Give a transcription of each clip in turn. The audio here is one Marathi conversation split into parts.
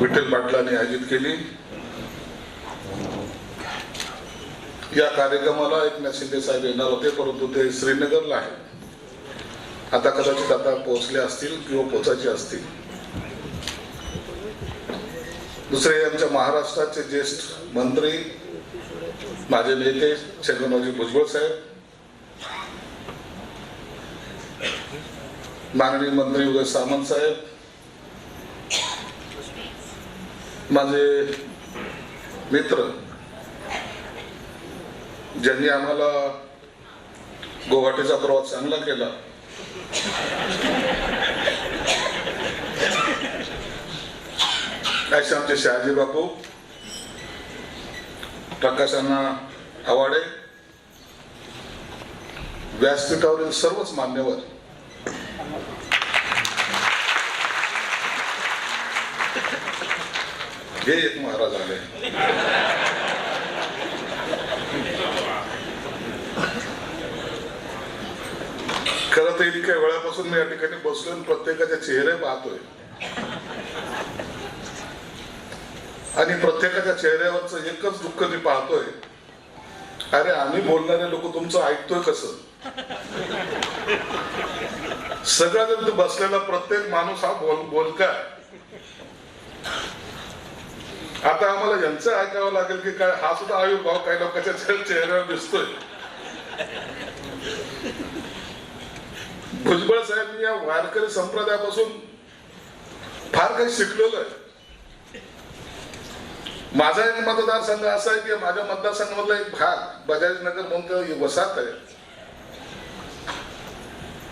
विठ्ठल पाटलांनी आयोजित केली. या कार्यक्रमाला एकनाथ शिंदे साहेब येणार होते परंतु ते श्रीनगरला आहेत आता कदाचित आता पोहोचले असतील किंवा पोचायचे असतील. दुसरे आमच्या महाराष्ट्राचे ज्येष्ठ मंत्री माझे नेते छगनरावजी भुजबळ साहेब माननीय मंत्री उदय सामंत साहेब माझे मित्र ज्यांनी आम्हाला गुवाहाटीचा प्रवास चांगला केला. असे आमचे शहाजी बापू प्रकाशांना आवाडे व्यासपीठावरील सर्वच मान्यवर हे एक महाराज आले खरं तर इतक्या वेळापासून मी या ठिकाणी बसलोय आणि प्रत्येकाचे चेहरे पाहतोय आणि प्रत्येकाच्या चेहऱ्यावरच एकच दुःख मी पाहतोय अरे आम्ही बोलणारे लोक तुमचं ऐकतोय कसं सगळ्यात बसलेला प्रत्येक माणूस हा बोल बोलका आता आम्हाला यांचं ऐकावं लागेल की काय हा सुद्धा आयुर्भाव काही लोकांच्या चेहऱ्यावर दिसतोय. भुजबळ साहेब या वारकरी संप्रदायापासून फार काही शिकलेलो आहे. माझा एक मतदारसंघ असा आहे की माझ्या मतदारसंघामधला एक भाग बजाज नगर म्हणून वसात वसाहत आहे.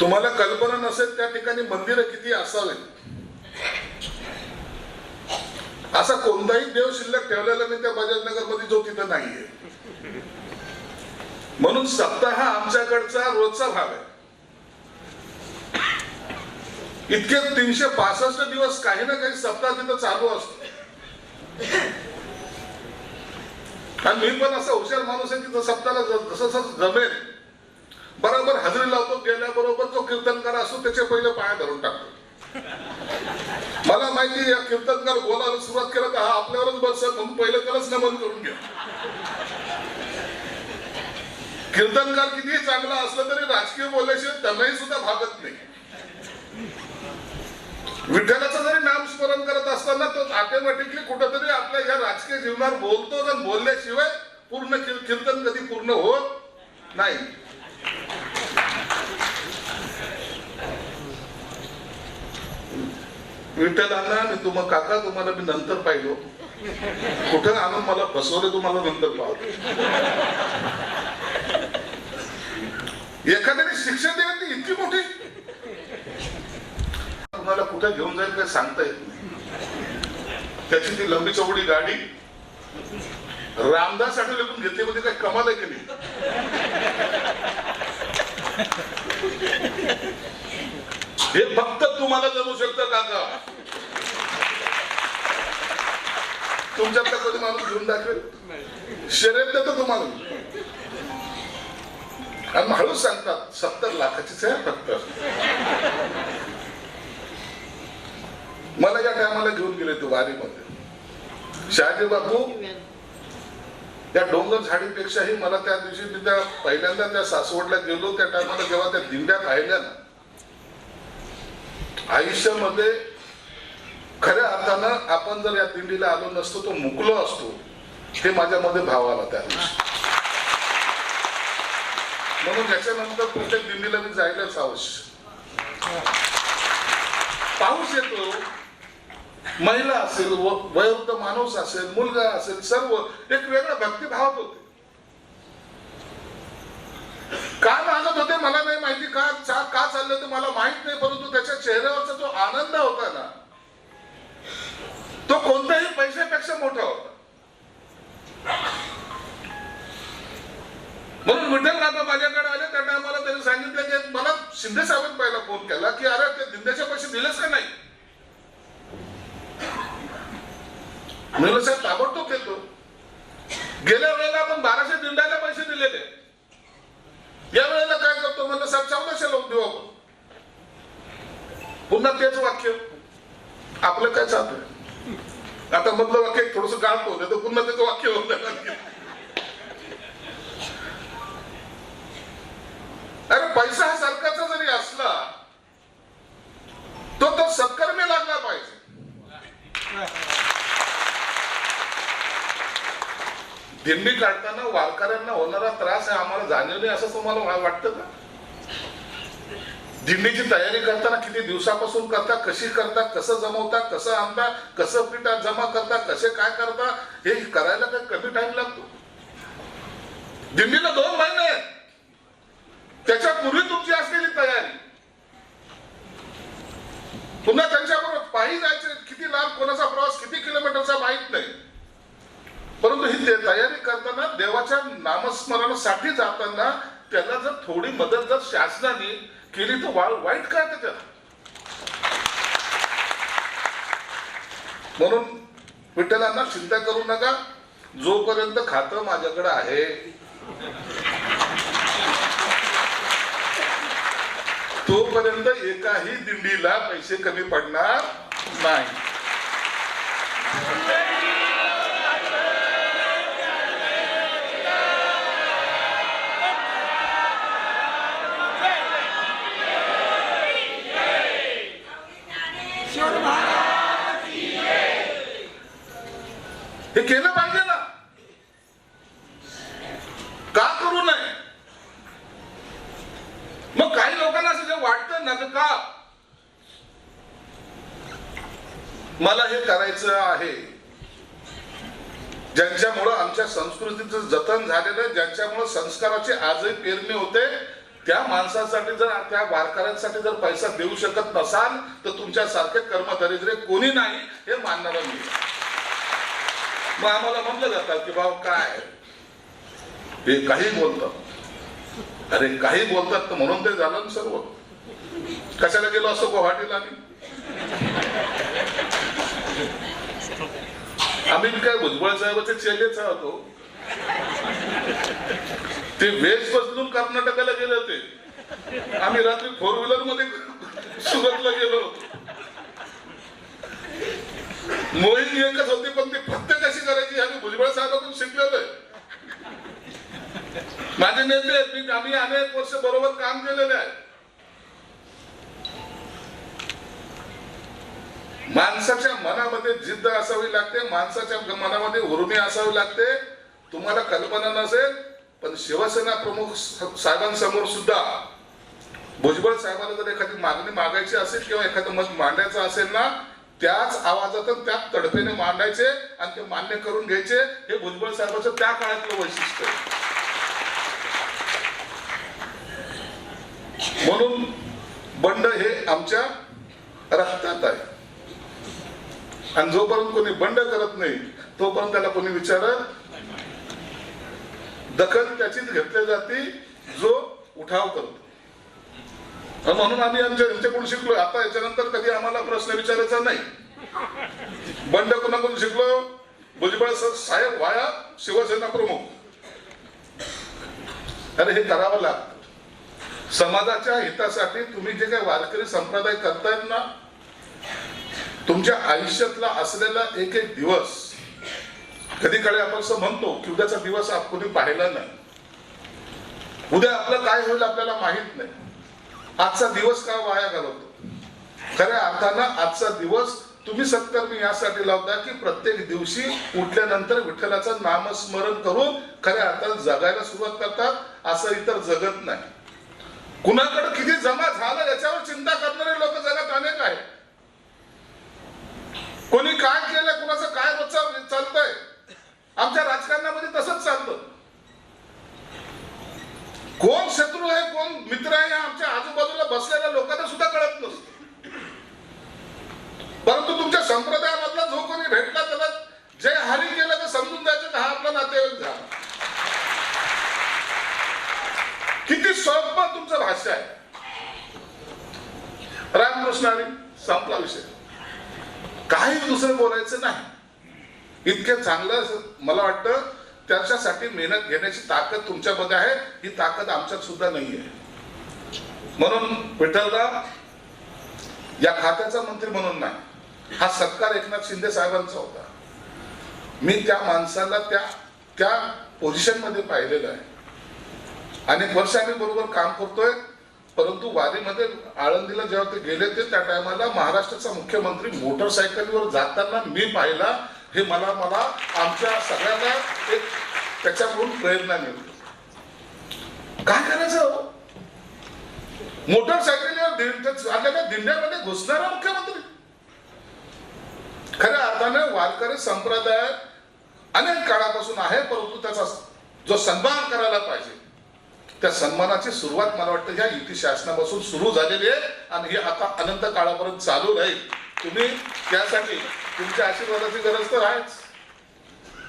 तुम्हाला कल्पना नसेल त्या ठिकाणी मंदिरं किती असावीत. असा कोणताही देव शिल्लक ठेवलेला नाही त्या बजाज नगरमध्ये जो तिथं नाहीये. म्हणून सप्ताह हा आमच्याकडचा रोजचा भाग आहे. इतके तीनशे पासष्ट दिवस काही ना काही सप्ताह तिथं चालू असतो. आणि मी पण असा हुशार माणूस आहे की सप्ताला सप्ताहाला जसं जसं जमेल बरोबर हजेरी लावतो गेल्याबरोबर जो कीर्तनकार असतो त्याचे पहिले पाया धरून टाकतो. मला माहिती या कीर्तनकार बोलायला सुरुवात केलं तर हा आपल्यावरच बसत म्हणून पहिलं त्यालाच नमन करून घ्या. कीर्तनकार किती चांगला असला तरी राजकीय बोलल्याशिवाय त्यांनाही सुद्धा भागत नाही. विठ्ठलाचं जरी नाम स्मरण करत असताना तो ऑटोमॅटिकली कुठंतरी आपल्या या राजकीय जीवनावर बोलतो आणि बोलल्याशिवाय पूर्ण कीर्तन कधी पूर्ण होत नाही. विठ्ठलांना मी तुम्हाला काका तुम्हाला मी नंतर पाहिलो. कुठं आणून मला फसवले तुम्हाला नंतर पाहतो एखाद्याने शिक्षण दिली ती इतकी मोठी? तुम्हाला कुठे घेऊन जाईल काय सांगता येत नाही. त्याची ती लंबी चौडी गाडी. रामदासाठी लिहून घेतली म्हणजे काय कमाल आहे की नाही? हे फक्त तुम्हाला जमू शकतं काका. तुमच्यातला कधी माणूस घेऊन दाखवेल? शर्यत देतो तुम्हाला. आणि हळूच सांगतात सत्तर लाखाचीच आहे फक्त. मला या टायमाला घेऊन गेले तू वारीमध्ये. शहाजी बापू त्या डोंगर झाडीपेक्षाही मला त्या दिवशी मी त्या पहिल्यांदा त्या सासवडला गेलो त्या टायमाला जेव्हा त्या दिंड्या पाहिल्या ना आयुष्यामध्ये खऱ्या अर्थानं आपण जर या दिंडीला आलो नसतो तो मुकलो असतो हे माझ्यामध्ये भाव आला त्या म्हणून याच्यानंतर प्रत्येक दिंडीला मी जायलाच आवश्यक. पाऊस येतो महिला असेल व- वयोवृद्ध माणूस असेल मुलगा असेल सर्व एक वेगळा भक्तिभाव होते. का मागत होते मला नाही माहिती का चा- का चालले होते मला माहीत नाही परंतु त्याच्या चेहऱ्यावरचा जो आनंद होता ना तो कोणत्याही पैशापेक्षा मोठा होता. म्हणून विठ्ठल काका माझ्याकडे आले त्या टायमाला त्यांनी सांगितलं की मला शिंदे साहेबांनी पहिला फोन केला की अरे ते दिंदेचे पैसे दिलेच का नाही म्हणलं साहेब ताबडतोब केलो गेल्या वेळेला आपण बाराशे दिंड्याला पैसे दिलेले या वेळेला काय करतो म्हणलं साहेब चौदाशे लावून देऊ आपण पुन्हा तेच वाक्य. आपलं काय चालतंय आता मधलं वाक्य थोडस गाळतो नाही तर पुन्हा त्याचं वाक्य होत. अरे पैसा हा सरकारचा जरी असला तो तो सत्कर्मी लागला पाहिजे. दिंडी काढताना वारकऱ्यांना होणारा त्रास आहे आम्हाला जाणीव नाही असं तुम्हाला वाटतं का? दिंडीची तयारी करताना किती दिवसापासून करता कशी करता कसं जमवता कसं आणता कसं पिठात जमा करता कसे काय करता हे करायला काय कमी टाइम लागतो. दिंडीला दोन महिने त्याच्या त्याच्यापूर्वी तुमची असलेली तयारी. पुन्हा त्यांच्याबरोबर पायी जायचे किती लांब कोणाचा प्रवास किती किलोमीटरचा माहीत नाही. परंतु ही तयारी करताना देवाच्या नामस्मरणासाठी जाताना त्याला जर थोडी मदत जर शासनाने केली तर वा- वाईट काय त्याच्यात म्हणून विठ्ठलांना चिंता करू नका. जोपर्यंत खातं माझ्याकडे आहे. तोपर्यंत एकाही दिंडीला पैसे कमी पडणार नाही. मला हे करायचं आहे. ज्यांच्यामुळं आमच्या संस्कृतीचं जतन झालेलं ज्यांच्यामुळं संस्काराची आजही पेरणी होते त्या माणसासाठी जर त्या वारकऱ्यांसाठी जर पैसा देऊ शकत नसाल तर तुमच्यासारखे कर्मदरिद्रे कोणी नाही हे मानणारा मी. मग आम्हाला म्हणलं जातात की भाऊ काय? हे काही बोलतात. अरे काही बोलतात तर म्हणून ते झालं ना सर्व. कशाला गेलो असं गुवाहाटीला आम्ही? आम्ही काय भुजबळ साहेबाचे चेलेच होतो ते. वेश बदलून कर्नाटकाला गेले होते. आम्ही रात्री फोर व्हीलरमध्ये सुरतला गेलो. मोहित मोहीम एकच होती पण ती फक्त कशी करायची? आम्ही भुजबळ साहेबातून शिकलेलो आहे माझे नेते आहेत मी आम्ही अनेक वर्ष बरोबर काम केलेले आहे. माणसाच्या मनामध्ये जिद्द असावी लागते माणसाच्या मनामध्ये उर्मी असावी लागते. तुम्हाला कल्पना नसेल पण शिवसेना प्रमुख साहेबांसमोर सुद्धा भुजबळ साहेबांना जर एखादी मागणी मागायची असेल किंवा एखादं मत मांडायचं असेल ना त्याच आवाजातून त्याच तडफेने मांडायचे आणि ते मान्य करून घ्यायचे. हे भुजबळ साहेबांचं त्या काळातलं वैशिष्ट्य आहे. म्हणून बंड हे आमच्या रक्तात आहे. आणि जोपर्यंत कोणी बंड करत नाही तोपर्यंत त्याला कोणी विचारत दखल त्याचीच घेतली जाते जो उठाव करतो. म्हणून आम्ही आमच्या यांच्याकडून शिकलो. आता याच्यानंतर कधी आम्हाला प्रश्न विचारायचा नाही. बंड कोणाकडून शिकलो? भुजबळ साहेब वाया शिवसेना प्रमुख. अरे हे करावं लागतं. समाजाच्या हितासाठी तुम्ही जे काही वारकरी संप्रदाय करतायत ना तुमच्या आयुष्यातला असलेला एक एक दिवस कधी काळी आपण असं म्हणतो की उद्याचा दिवस आपण कोणी पाहिला नाही. उद्या आपलं काय होईल आपल्याला माहीत नाही. आजचा दिवस का वाया घालवतो? खऱ्या अर्थानं आजचा दिवस तुम्ही सत्कर्मी यासाठी लावता की प्रत्येक दिवशी उठल्यानंतर विठ्ठलाचं नामस्मरण करून खऱ्या अर्थानं जगायला सुरुवात करतात असं इतर जगत नाही. कुणाकडे किती जमा झालं याच्यावर चिंता करणारे लोक जगात अनेक आहेत. कोणी काय केलं कुणाचं काय रोजचं चालतंय? आमच्या राजकारणामध्ये तसंच चालतं. कोण शत्रू आहे कोण मित्र आहे आमच्या आजूबाजूला बसलेल्या लोकांना सुद्धा कळत नसत. परंतु तुमच्या संप्रदायामधला जो कोणी भेटला त्याला जे हरी केलं तर समजून द्यायचं हा आपला नातेवाईक झाला. किती सोपं तुमचं भाष्य आहे. रामकृष्ण आणि संपला विषय. काही दुसरं बोलायचं नाही. इतकं चांगलं असं मला वाटतं त्याच्यासाठी मेहनत घेण्याची ताकद तुमच्यामध्ये आहे. ही ताकद आमच्यात सुद्धा नाही आहे म्हणून विठ्ठलराव या खात्याचा मंत्री म्हणून नाही. हा सत्कार एकनाथ शिंदे साहेबांचा होता. मी त्या माणसाला त्या त्या पोझिशनमध्ये पाहिलेलं आहे. अनेक वर्ष आम्ही बरोबर काम करतोय. परंतु वारीमध्ये आळंदीला जेव्हा ते गेले ते त्या टायमाला महाराष्ट्राचा मुख्यमंत्री मोटरसायकलवर जाताना मी पाहिला हे मला मला आमच्या सगळ्यांना एक त्याच्याकडून प्रेरणा मिळते. काय करायचं हो? मोटरसायकलीवर दिंड- आलेल्या दिंड्यामध्ये घुसणारा मुख्यमंत्री. खऱ्या अर्थाने वारकरी संप्रदाय अनेक काळापासून आहे परंतु त्याचा जो सन्मान करायला पाहिजे. त्या सन्मानाची सुरुवात मला वाटतं ह्या युती शासनापासून सुरू झालेली आहे आणि हे आता अनंत काळापर्यंत चालू राहील. तुम्ही त्यासाठी तुमच्या आशीर्वादाची गरज तर आहेच.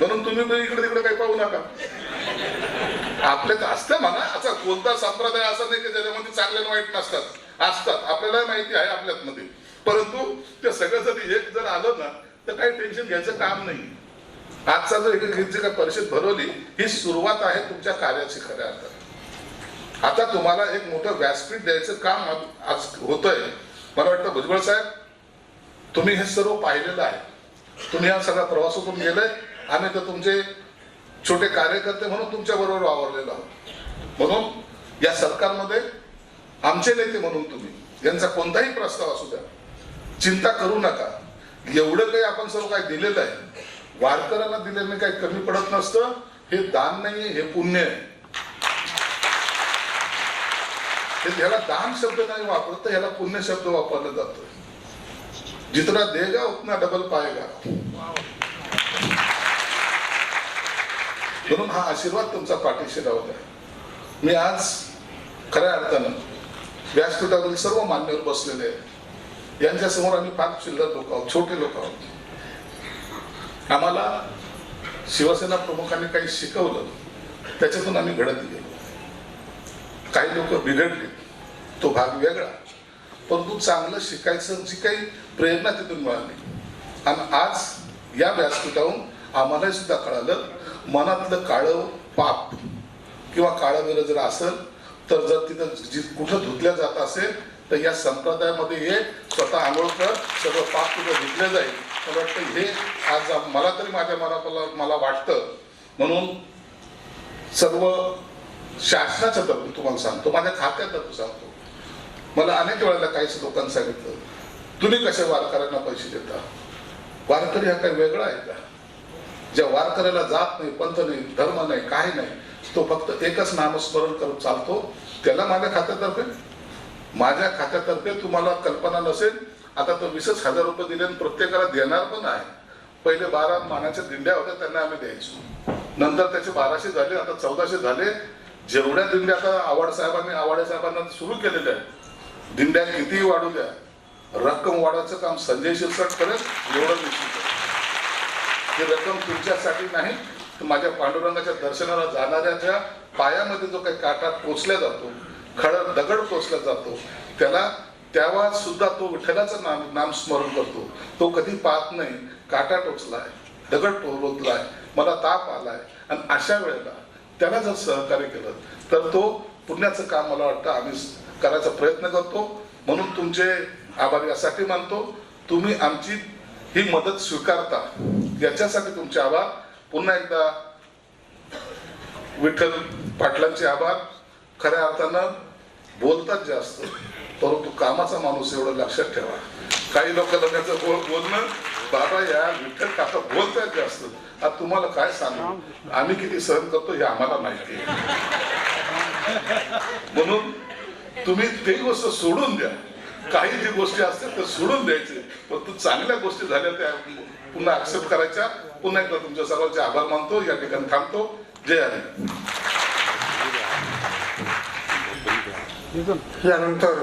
म्हणून तुम्ही इकडे तिकडे काही पाहू नका. आपल्यात असतं म्हणा असा कोणता संप्रदाय असा नाही की ज्याच्यामध्ये चांगले वाईट नसतात. असतात. आपल्याला माहिती आहे आपल्यात मध्ये परंतु ते सगळं जर एक जर आलं ना तर काही टेन्शन घ्यायचं काम नाही. आजचा जर एक जी काय परिषद भरवली ही सुरुवात आहे तुमच्या कार्याची खऱ्या अर्थात आता तुम्हाला एक मोठं व्यासपीठ द्यायचं काम आज- आज होतंय. मला वाटतं भुजबळ साहेब तुम्ही हे सर्व पाहिलेलं आहे. तुम्ही हा सगळा प्रवासातून गेले आम्ही तर तुमचे छोटे कार्यकर्ते म्हणून तुमच्या बरोबर वावरलेलो आहोत. म्हणून या सरकारमध्ये आमचे नेते म्हणून तुम्ही यांचा कोणताही प्रस्ताव असू द्या चिंता करू नका. एवढं काही आपण सर्व काही दिलेलं आहे. वारकऱ्यांना दिलेलं काही कमी पडत नसतं. हे दान नाही हे पुण्य आहे. हे ह्याला दान शब्द नाही वापरत तर ह्याला पुण्य शब्द वापरला जातो. जितना देगा उतना डबल पाएगा. म्हणून हा आशीर्वाद तुमचा पाठीशी राहू द्या. मी आज खऱ्या अर्थानं व्यासपीठावरील सर्व मान्यवर बसलेले आहेत. यांच्या समोर आम्ही फार चिल्लर लोक आहोत छोटे लोक आहोत. आम्हाला शिवसेना प्रमुखांनी काही शिकवलं त्याच्यातून आम्ही घडत गेलो. काही लोक बिघडले. तो भाग वेगळा. परंतु चांगलं शिकायचं जी काही प्रेरणा तिथून मिळाली. आणि आज या व्यासपीठाहून आम्हाला सुद्धा कळालं मनातलं काळं पाप किंवा काळं वेळ जर असेल तर जर तिथं जी कुठं धुतल्या जात असेल तर या संप्रदायामध्ये हे स्वतः आंघोळ कर सगळं पाप तुझं धुतलं जाईल. मला वाटतं हे आज मला तरी माझ्या मनाला मला वाटतं. म्हणून सर्व शासनाचं तत्व तुम्हाला सांगतो माझ्या खात्यात तत्व सांगतो. मला अनेक वेळेला काही लोकांनी सांगितलं तुम्ही कसे वारकऱ्यांना पैसे देता? वारकरी हा काही वेगळा आहे का? ज्या वारकऱ्याला जात नाही पंथ नाही धर्म नाही काही नाही तो फक्त एकच नामस्मरण करून चालतो त्याला माझ्या खात्यातर्फे? माझ्या खात्यातर्फे तुम्हाला कल्पना नसेल आता तो वीसच हजार रुपये दिले आणि प्रत्येकाला देणार पण आहे. पहिले बारा मानाच्या दिंड्या होत्या त्यांना आम्ही द्यायचो. नंतर त्याचे बाराशे झाले आता चौदाशे झाले जेवढ्या दिंड्या आता आवाड साहेबांनी आवाडे साहेबांना सुरू केलेल्या आहेत दिंड्या कितीही वाढू द्या रक्कम वाढवायचं काम संजय शिरसाट करेल एवढं निश्चित आहे. ही रक्कम तुमच्यासाठी नाही तर माझ्या पांडुरंगाच्या दर्शनाला जाणाऱ्याच्या पायामध्ये जो काही काटा टोचल्या जातो खडक दगड टोचला जातो त्याला त्यावा सुद्धा तो विठ्ठलाचं नाम नाम स्मरण करतो. तो कधी पाहत नाही काटा टोचलाय दगड टोचलाय मला ताप आलाय. आणि अशा वेळेला त्याला जर सहकार्य केलं तर तो पुण्याचं काम मला वाटतं आम्ही करायचा प्रयत्न करतो. म्हणून तुमचे आभार यासाठी मानतो. तुम्ही आमची ही मदत स्वीकारता. याच्यासाठी तुमचे आभार. पुन्हा एकदा विठ्ठल पाटलांचे आभार. खऱ्या अर्थानं बोलतात जास्त परंतु कामाचा माणूस एवढं लक्षात ठेवा. काही लोक त्याचं बोल बोलणं बाबा या विठ्ठल काका बोलतायत जास्त. आता तुम्हाला काय सांगू? आम्ही किती सहन करतो हे आम्हाला माहिती आहे. म्हणून तुम्ही ते गोष्ट सोडून द्या. काही जी गोष्टी असतात त्या सोडून द्यायचे. परंतु चांगल्या गोष्टी झाल्या त्या पुन्हा ऍक्सेप्ट करायच्या. पुन्हा एकदा तुमच्या सर्वांचे आभार मानतो. या ठिकाणी थांबतो. जय हरी. यानंतर